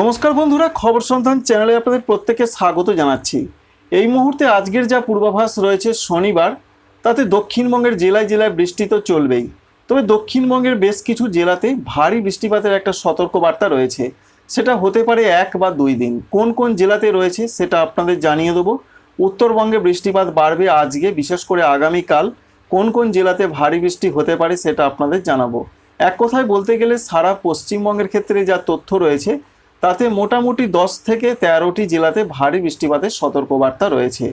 নমস্কার বন্ধুরা, খবর সন্ধান চ্যানেলে আপনাদের প্রত্যেককে স্বাগত জানাচ্ছি। এই মুহূর্তে আজকের যা পূর্বাভাস রয়েছে শনিবার, তাতে দক্ষিণবঙ্গের জেলায় জেলায় বৃষ্টি তো চলবেই। তবে দক্ষিণবঙ্গের বেশ কিছু জেলাতে ভারী বৃষ্টিপাতের একটা সতর্কবার্তা রয়েছে। সেটা হতে পারে এক বা দুই দিন। কোন কোন জেলাতে রয়েছে সেটা আপনাদের জানিয়ে দেবো। উত্তরবঙ্গে বৃষ্টিপাত বাড়বে আজকে, বিশেষ করে আগামীকাল। কোন কোন জেলাতে ভারী বৃষ্টি হতে পারে সেটা আপনাদের জানাব। এক কথায় বলতে গেলে সারা পশ্চিমবঙ্গের ক্ষেত্রে যা তথ্য রয়েছে তাতে মোটামুটি দশ থেকে তেরোটি জেলাতে ভারী বৃষ্টিপাতের সতর্কবার্তা রয়েছে।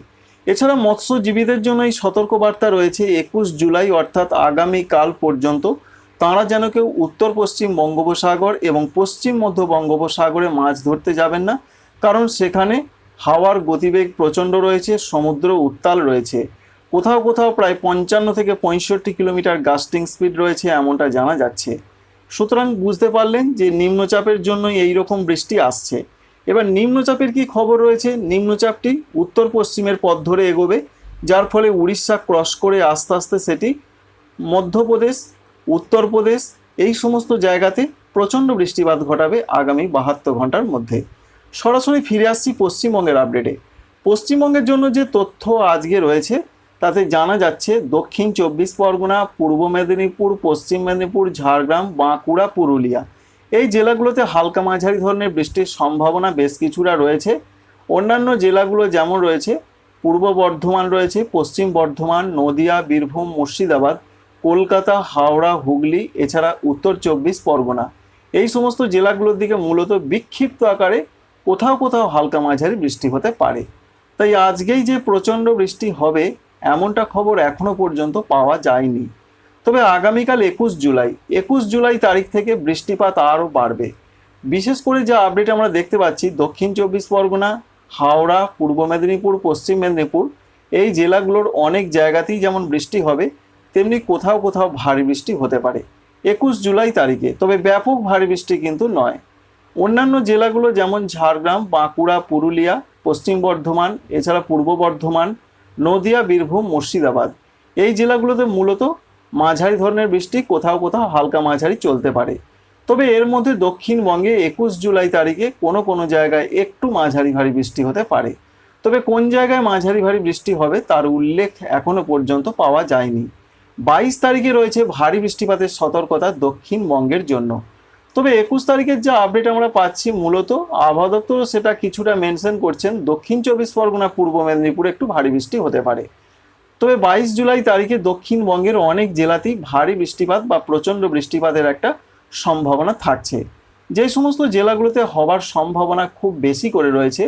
এছাড়া মৎস্যজীবীদের জন্য এই সতর্কবার্তা রয়েছে একুশ জুলাই, অর্থাৎ আগামীকাল পর্যন্ত। তাঁরা যেন কেউ উত্তর, পশ্চিম বঙ্গোপসাগর এবং পশ্চিম মধ্য বঙ্গোপসাগরে মাছ ধরতে যাবেন না, কারণ সেখানে হাওয়ার গতিবেগ প্রচণ্ড রয়েছে, সমুদ্র উত্তাল রয়েছে। কোথাও কোথাও প্রায় পঞ্চান্ন থেকে পঁয়ষট্টি কিলোমিটার গাস্টিং স্পিড রয়েছে, এমনটা জানা যাচ্ছে। সুতরাং বুঝতে পারলেন যে নিম্নচাপের জন্যই এই রকম বৃষ্টি আসছে। এবার নিম্নচাপের কি খবর রয়েছে? নিম্নচাপটি উত্তর পশ্চিমের পথ ধরে এগোবে, যার ফলে উড়িষ্যা ক্রস করে আস্তে আস্তে সেটি মধ্যপ্রদেশ, উত্তরপ্রদেশ, এই সমস্ত জায়গাতে প্রচণ্ড বৃষ্টিপাত ঘটাবে আগামী বাহাত্তর ঘণ্টার মধ্যে। সরাসরি ফিরে আসছি পশ্চিমবঙ্গের আপডেটে পশ্চিমবঙ্গের জন্য যে তথ্য আজকে রয়েছে তাতে জানা যাচ্ছে দক্ষিণ চব্বিশ পরগনা, পূর্ব মেদিনীপুর, পশ্চিম মেদিনীপুর, ঝাড়গ্রাম, বাঁকুড়া, পুরুলিয়া। এই জেলাগুলোতে হালকা মাঝারি ধরনের বৃষ্টির সম্ভাবনা বেশ কিছুটা রয়েছে। অন্যান্য জেলাগুলো যেমন রয়েছে, পূর্ব বর্ধমান রয়েছে, পশ্চিম বর্ধমান, নদিয়া, বীরভূম, মুর্শিদাবাদ, কলকাতা, হাওড়া, হুগলি, এছাড়া উত্তর চব্বিশ পরগনা। এই সমস্ত জেলাগুলোর দিকে মূলত বিক্ষিপ্ত আকারে কোথাও কোথাও হালকা মাঝারি বৃষ্টি হতে পারে। তাই আজকেই যে প্রচণ্ড বৃষ্টি হবে এমনটা খবর এখনও পর্যন্ত পাওয়া যায়নি। তবে আগামীকাল একুশ জুলাই একুশ জুলাই তারিখ থেকে বৃষ্টিপাত আরও বাড়বে। বিশেষ করে যে আপডেট আমরা দেখতে পাচ্ছি, দক্ষিণ চব্বিশ পরগনা, হাওড়া, পূর্ব মেদিনীপুর, পশ্চিম মেদিনীপুর, এই জেলাগুলোর অনেক জায়গাতেই যেমন বৃষ্টি হবে, তেমনি কোথাও কোথাও ভারী বৃষ্টি হতে পারে। একুশ জুলাই তারিখে, তবে ব্যাপক ভারী বৃষ্টি কিন্তু নয়। অন্যান্য জেলাগুলো যেমন ঝাড়গ্রাম, বাঁকুড়া, পুরুলিয়া, পশ্চিম বর্ধমান, এছাড়া পূর্ব বর্ধমান নদিয়া, বীরভূম, মুর্শিদাবাদ। এই জেলাগুলোতে মূলত মাঝারি ধরনের বৃষ্টি কোথাও কোথাও হালকা মাঝারি চলতে পারে। তবে এর মধ্যে দক্ষিণবঙ্গে একুশ জুলাই তারিখে কোনো কোনো জায়গায় একটু মাঝারি ভারী বৃষ্টি হতে পারে। তবে কোন জায়গায় মাঝারি ভারী বৃষ্টি হবে তার উল্লেখ এখনও পর্যন্ত পাওয়া যায়নি। বাইশ তারিখে রয়েছে ভারী বৃষ্টিপাতের সতর্কতা দক্ষিণবঙ্গের জন্য। তবে একুশ তারিখের যে আপডেট আমরা পাচ্ছি মূলত, আবহাওয়া দপ্তর সেটা কিছুটা মেনশন করছেন। দক্ষিণ চব্বিশ পরগনা, পূর্ব মেদিনীপুরে একটু ভারী বৃষ্টি হতে পারে। তবে বাইশ জুলাই তারিখে দক্ষিণবঙ্গের অনেক জেলাতেই ভারী বৃষ্টিপাত বা প্রচণ্ড বৃষ্টিপাতের একটা সম্ভাবনা থাকছে। যে সমস্ত জেলাগুলোতে হবার সম্ভাবনা খুব বেশি করে রয়েছে,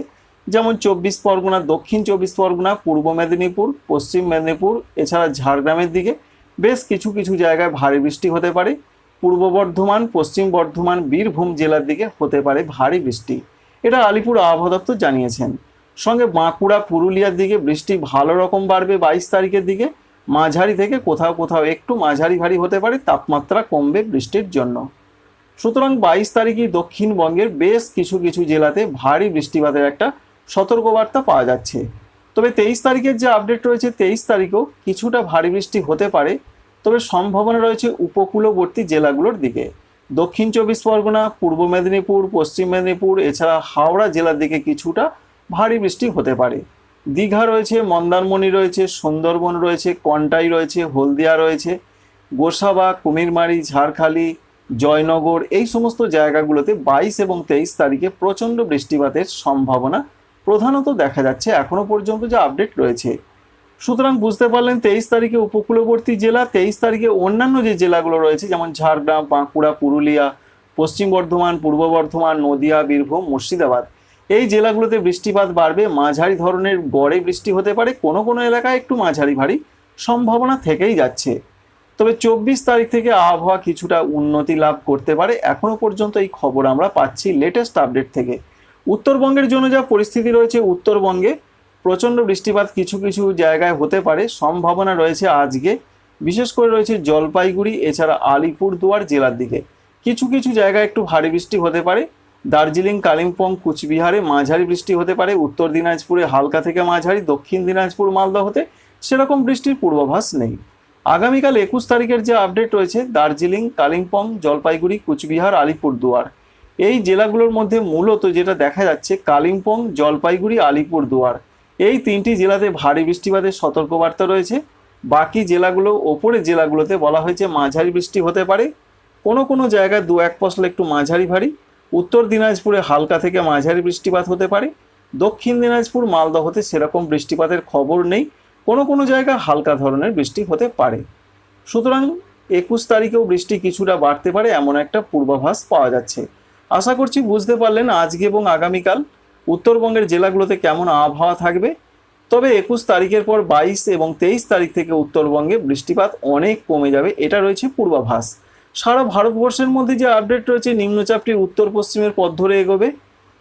যেমন চব্বিশ পরগনা, দক্ষিণ চব্বিশ পরগনা, পূর্ব মেদিনীপুর, পশ্চিম মেদিনীপুর, এছাড়া ঝাড়গ্রামের দিকে বেশ কিছু কিছু জায়গায় ভারী বৃষ্টি হতে পারে। পূর্ব বর্ধমান, পশ্চিম বর্ধমান, বীরভূম জেলার দিকে হতে পারে ভারী বৃষ্টি। এটা আলিপুর আবহাওয়া দপ্তর জানিয়েছেন। সঙ্গে বাঁকুড়া, পুরুলিয়ার দিকে বৃষ্টি ভালো রকম বাড়বে বাইশ তারিখের দিকে। মাঝারি থেকে কোথাও কোথাও একটু মাঝারি ভারী হতে পারে, তাপমাত্রা কমবে বৃষ্টির জন্য। সুতরাং বাইশ তারিখে দক্ষিণবঙ্গের বেশ কিছু কিছু জেলাতে ভারী বৃষ্টিপাতের একটা সতর্কবার্তা পাওয়া যাচ্ছে। তবে তেইশ তারিখের যে আপডেট রয়েছে, তেইশ তারিখেও কিছুটা ভারী বৃষ্টি হতে পারে। তবে সম্ভাবনা রয়েছে উপকূলবর্তী জেলাগুলোর দিকে। দক্ষিণ চব্বিশ পরগনা, পূর্ব মেদিনীপুর, পশ্চিম মেদিনীপুর, এছাড়া হাওড়া জেলার দিকে কিছুটা ভারী বৃষ্টি হতে পারে। দীঘা রয়েছে, মন্দারমণি রয়েছে, সুন্দরবন রয়েছে, কন্টাই রয়েছে, হলদিয়া রয়েছে, গোসাবা, কুমিরমারি, ঝাড়খালি, জয়নগর এই সমস্ত জায়গাগুলোতে বাইশ এবং তেইশ তারিখে প্রচণ্ড বৃষ্টিপাতের সম্ভাবনা প্রধানত দেখা যাচ্ছে এখনও পর্যন্ত যে আপডেট রয়েছে। সুতরাং বুঝতে পারলেন তেইশ তারিখে উপকূলবর্তী জেলা, তেইশ তারিখে অন্যান্য যে জেলাগুলো রয়েছে, যেমন ঝাড়গ্রাম, বাঁকুড়া, পুরুলিয়া, পশ্চিম বর্ধমান, পূর্ব বর্ধমান, নদিয়া, বীরভূম, মুর্শিদাবাদ। এই জেলাগুলোতে বৃষ্টিপাত বাড়বে, মাঝারি ধরনের গড়ে বৃষ্টি হতে পারে। কোনো কোনো এলাকায় একটু মাঝারি ভারী সম্ভাবনা থেকেই যাচ্ছে। তবে চব্বিশ তারিখ থেকে আবহাওয়া কিছুটা উন্নতি লাভ করতে পারে। এখনও পর্যন্ত এই খবর আমরা পাচ্ছি লেটেস্ট আপডেট থেকে। উত্তরবঙ্গের জন্য যা পরিস্থিতি রয়েছে, উত্তরবঙ্গে প্রচণ্ড বৃষ্টিপাত কিছু কিছু জায়গায় হতে পারে, সম্ভাবনা রয়েছে আজকে। বিশেষ করে রয়েছে জলপাইগুড়ি, এছাড়া আলিপুরদুয়ার জেলার দিকে। কিছু কিছু জায়গায় একটু ভারী বৃষ্টি হতে পারে। দার্জিলিং, কালিম্পং, কুচবিহারে মাঝারি বৃষ্টি হতে পারে। উত্তর দিনাজপুরে হালকা থেকে মাঝারি, দক্ষিণ দিনাজপুর মালদা হতে সেরকম বৃষ্টির পূর্বাভাস নেই। আগামীকাল একুশ তারিখের যে আপডেট রয়েছে, দার্জিলিং, কালিম্পং, জলপাইগুড়ি, কুচবিহার, আলিপুরদুয়ার। এই জেলাগুলোর মধ্যে মূলত যেটা দেখা যাচ্ছে, কালিম্পং, জলপাইগুড়ি আলিপুর দুয়ার এই তিনটি জেলাতে ভারী বৃষ্টিপাতের সতর্কবার্তা রয়েছে। বাকি জেলাগুলো, ওপরের জেলাগুলোতে বলা হয়েছে মাঝারি বৃষ্টি হতে পারে। কোনো কোনো জায়গায় দু এক পশলা একটু মাঝারি ভারী। উত্তর দিনাজপুরে হালকা থেকে মাঝারি বৃষ্টিপাত হতে পারে। দক্ষিণ দিনাজপুর মালদহতে সেরকম বৃষ্টিপাতের খবর নেই। কোনো কোনো জায়গায় হালকা ধরনের বৃষ্টি হতে পারে। সুতরাং একুশ তারিখেও বৃষ্টি কিছুটা বাড়তে পারে, এমন একটা পূর্বাভাস পাওয়া যাচ্ছে। আশা করছি বুঝতে পারলেন আজকে এবং আগামীকাল উত্তরবঙ্গের জেলাগুলোতে কেমন আবহাওয়া থাকবে? তবে একুশ তারিখের পর বাইশ এবং তেইশ তারিখ থেকে উত্তরবঙ্গে বৃষ্টিপাত অনেক কমে যাবে, এটা রয়েছে পূর্বাভাস। সারা ভারতবর্ষের মধ্যে যে আপডেট রয়েছে, নিম্নচাপটি উত্তর পশ্চিমের পথ ধরে এগোবে।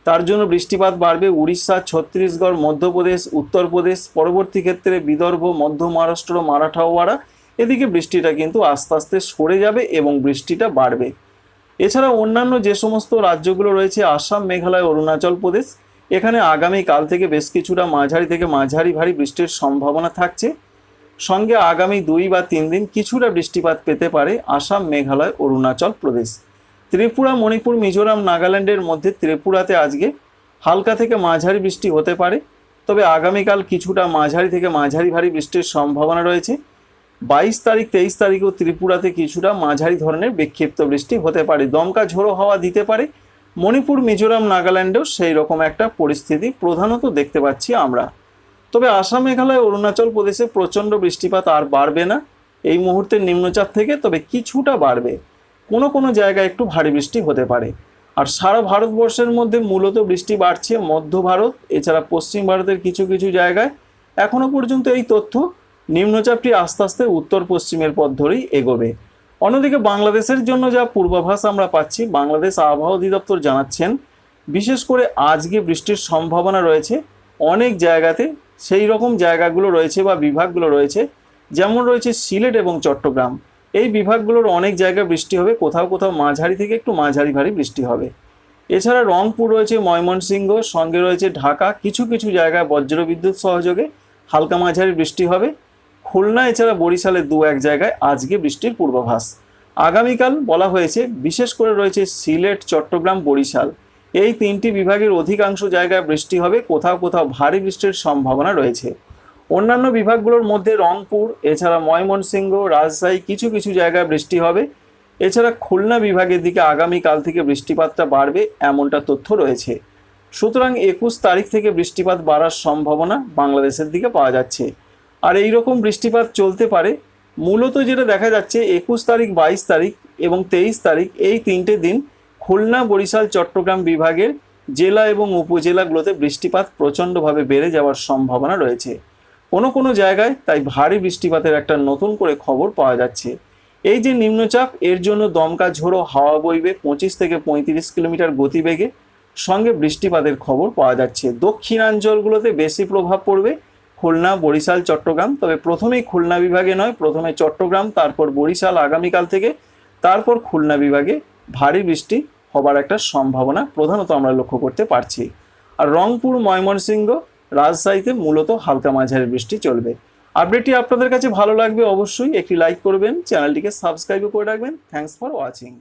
তার জন্য বৃষ্টিপাত বাড়বে উড়িষ্যা, ছত্তিশগড়, মধ্যপ্রদেশ, উত্তরপ্রদেশ, পরবর্তী ক্ষেত্রে বিদর্ভ, মধ্য মহারাষ্ট্র মারাঠাওয়াড়া এদিকে বৃষ্টিটা কিন্তু আস্তে আস্তে সরে যাবে এবং বৃষ্টিটা বাড়বে। এছাড়া অন্যান্য যে সমস্ত রাজ্যগুলো রয়েছে, আসাম, মেঘালয়, অরুণাচল প্রদেশ এখানে আগামী কাল থেকে বেশ কিছুটা মাঝারি থেকে মাঝারি ভারী বৃষ্টির সম্ভাবনা থাকছে। সঙ্গে আগামী দুই বা তিন দিন কিছুটা বৃষ্টিপাত পেতে পারে আসাম, মেঘালয়, অরুণাচল প্রদেশ। ত্রিপুরা, মণিপুর, মিজোরাম, নাগাল্যান্ডের মধ্যে ত্রিপুরাতে আজকে হালকা থেকে মাঝারি বৃষ্টি হতে পারে। তবে আগামীকাল কিছুটা মাঝারি থেকে মাঝারি ভারী বৃষ্টির সম্ভাবনা রয়েছে। বাইশ তারিখ, তেইশ তারিখও ত্রিপুরাতে কিছুটা মাঝারি ধরনের বিক্ষিপ্ত বৃষ্টি হতে পারে। দমকা ঝোড়ো হাওয়া দিতে পারে। মণিপুর, মিজোরাম, নাগাল্যান্ডেও সেই রকম একটা পরিস্থিতি প্রধানত দেখতে পাচ্ছি আমরা। তবে আসাম, মেঘালয়, অরুণাচল প্রদেশে প্রচণ্ড বৃষ্টিপাত আর বাড়বে না। এই মুহূর্তে নিম্নচাপ থেকে তবে কিছুটা বাড়বে। কোনো কোনো জায়গায় একটু ভারী বৃষ্টি হতে পারে। আর সারা ভারতবর্ষের মধ্যে মূলত বৃষ্টি বাড়ছে মধ্য ভারত, এছাড়া পশ্চিম ভারতের কিছু কিছু জায়গায়। এখনও পর্যন্ত এই তথ্য নিম্নচাপটি আস্তে আস্তে উত্তর পশ্চিমের পথ ধরেই এগোবে। অন্যদিকে বাংলাদেশের জন্য যা পূর্বাভাস আমরা পাচ্ছি, বাংলাদেশ আবহাওয়া অধিদপ্তর জানাচ্ছেন, বিশেষ করে আজকে বৃষ্টির সম্ভাবনা রয়েছে অনেক জায়গাতে, সেই রকম জায়গাগুলো রয়েছে বা বিভাগগুলো রয়েছে, যেমন রয়েছে সিলেট এবং চট্টগ্রাম। এই বিভাগগুলোর অনেক জায়গায় বৃষ্টি হবে, কোথাও কোথাও মাঝারি থেকে একটু মাঝারি ভারী বৃষ্টি হবে। এছাড়া রংপুর রয়েছে, ময়মনসিংহ, সঙ্গে রয়েছে ঢাকা, কিছু কিছু জায়গায় বজ্রবিদ্যুৎ সহযোগে হালকা মাঝারি বৃষ্টি হবে। খুলনা, এছাড়া বরিশালের দু এক জায়গায় আজকে বৃষ্টির পূর্বাভাস। আগামীকাল বলা হয়েছে, বিশেষ করে রয়েছে সিলেট, চট্টগ্রাম, বরিশাল। এই তিনটি বিভাগের অধিকাংশ জায়গায় বৃষ্টি হবে, কোথাও কোথাও ভারী বৃষ্টির সম্ভাবনা রয়েছে। অন্যান্য বিভাগগুলোর মধ্যে রংপুর, এছাড়া ময়মনসিংহ, রাজশাহী কিছু কিছু জায়গায় বৃষ্টি হবে। এছাড়া খুলনা বিভাগের দিকে আগামীকাল থেকে বৃষ্টিপাতটা বাড়বে, এমনটা তথ্য রয়েছে। সুতরাং একুশ তারিখ থেকে বৃষ্টিপাত বাড়ার সম্ভাবনা বাংলাদেশের দিকে পাওয়া যাচ্ছে। আর এই রকম বৃষ্টিপাত চলতে পারে। মূলত যেটা দেখা যাচ্ছে, একুশ তারিখ, বাইশ তারিখ এবং তেইশ তারিখ এই তিনটে দিন খুলনা, বরিশাল, চট্টগ্রাম বিভাগের জেলা এবং উপজেলাগুলোতে বৃষ্টিপাত প্রচণ্ডভাবে বেড়ে যাওয়ার সম্ভাবনা রয়েছে। কোনো কোনো জায়গায় তাই ভারী বৃষ্টিপাতের একটা নতুন করে খবর পাওয়া যাচ্ছে। এই যে নিম্নচাপ, এর জন্য দমকা ঝোড়ো, হাওয়া বইবে, পঁচিশ থেকে পঁয়ত্রিশ কিলোমিটার গতিবেগে সঙ্গে বৃষ্টিপাতের খবর পাওয়া যাচ্ছে। দক্ষিণাঞ্চলগুলোতে বেশি প্রভাব পড়বে খুলনা, বরিশাল, চট্টগ্রাম। তবে প্রথমেই খুলনা বিভাগে নয়, প্রথমে চট্টগ্রাম, তারপর বরিশাল আগামীকাল থেকে, তারপর খুলনা বিভাগে ভারী বৃষ্টি হবার একটা সম্ভাবনা প্রধানত আমরা লক্ষ্য করতে পারছি। আর রংপুর, ময়মনসিংহ রাজশাহীতে মূলত হালকা মাঝারি বৃষ্টি চলবে। আপডেটটি আপনাদের কাছে ভালো লাগবে অবশ্যই, একটি লাইক করবেন, চ্যানেলটিকে সাবস্ক্রাইবও করে রাখবেন। Thanks for watching